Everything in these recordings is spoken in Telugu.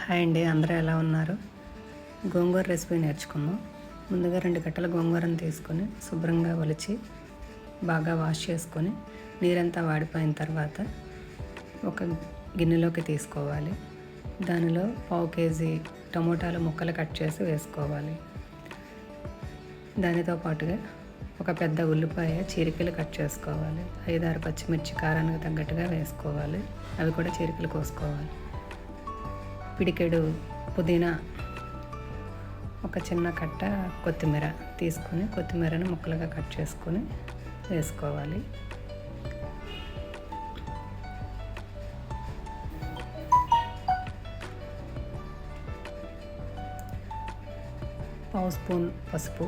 హాయ్ అండి అందరూ ఎలా ఉన్నారు? గోంగూర రెసిపీ నేర్చుకుందాం. ముందుగా రెండు కట్టల గోంగూరను తీసుకొని శుభ్రంగా ఒలిచి బాగా వాష్ చేసుకొని నీరంతా వాడిపోయిన తర్వాత ఒక గిన్నెలోకి తీసుకోవాలి. దానిలో పావు కేజీ టమోటాలు ముక్కలు కట్ చేసి వేసుకోవాలి. దానితో పాటుగా ఒక పెద్ద ఉల్లిపాయ చీరికలు కట్ చేసుకోవాలి. ఐదారు పచ్చిమిర్చి కారానికి తగ్గట్టుగా వేసుకోవాలి. అవి కూడా చీరికలు కోసుకోవాలి. పిడికెడు పుదీనా ఒక చిన్న కట్ట కొత్తిమీర తీసుకొని కొత్తిమీరను ముక్కలుగా కట్ చేసుకొని వేసుకోవాలి. పావు స్పూన్ పసుపు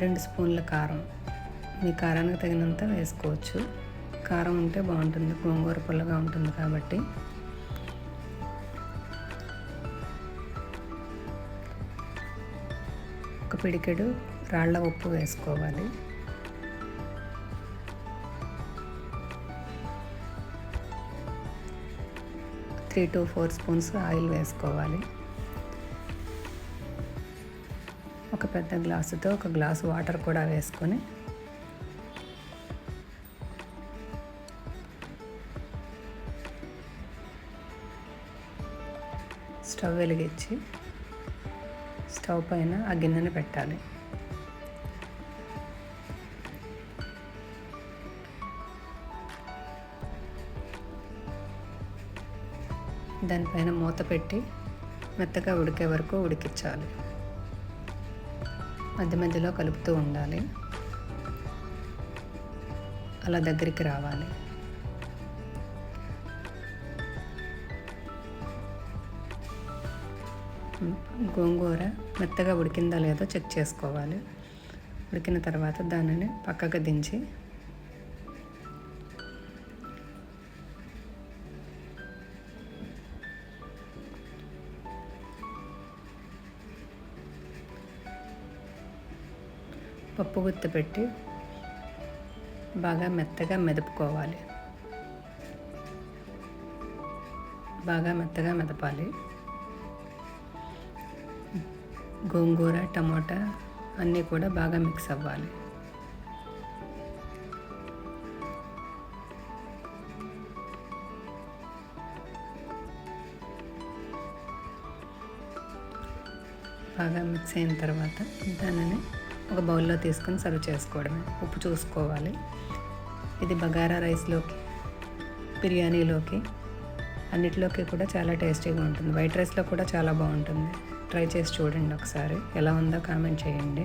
రెండు స్పూన్ల కారం. మీ కారానికి తగినంత వేసుకోవచ్చు. కారం ఉంటే బాగుంటుంది గోంగూర పుల్లగా ఉంటుంది కాబట్టి. ఒక పిడికెడు రాళ్ళ ఉప్పు వేసుకోవాలి. Three to four spoons oil వేసుకోవాలి. ఒక పెద్ద గ్లాసుతో ఒక గ్లాసు వాటర్ కూడా వేసుకొని స్టవ్ వెలిగించి స్టవ్ పైన ఆ గిన్నెను పెట్టాలి. దానిపైన మూత పెట్టి మెత్తగా ఉడికే వరకు ఉడికించాలి. మధ్య మధ్యలో కలుపుతూ ఉండాలి. అలా దగ్గరికి రావాలి. గోంగూర మెత్తగా ఉడికిందా లేదో చెక్ చేసుకోవాలి. ఉడికిన తర్వాత దానిని పక్కకు దించి పప్పు గుత్తి పెట్టి బాగా మెత్తగా మెదుపుకోవాలి. బాగా మెత్తగా మెదపాలి. గోంగూర టమోటా అన్నీ కూడా బాగా మిక్స్ అవ్వాలి. బాగా మిక్స్ అయిన తర్వాత దానిని ఒక బౌల్లో తీసుకొని సర్వ్ చేసుకోవడమే. ఉప్పు చూసుకోవాలి. ఇది బగారా రైస్లోకి బిర్యానీలోకి అన్నిటిలోకి కూడా చాలా టేస్టీగా ఉంటుంది. వైట్ రైస్లో కూడా చాలా బాగుంటుంది. ట్రై చేసి చూడండి ఒకసారి. ఎలా ఉందో కామెంట్ చేయండి.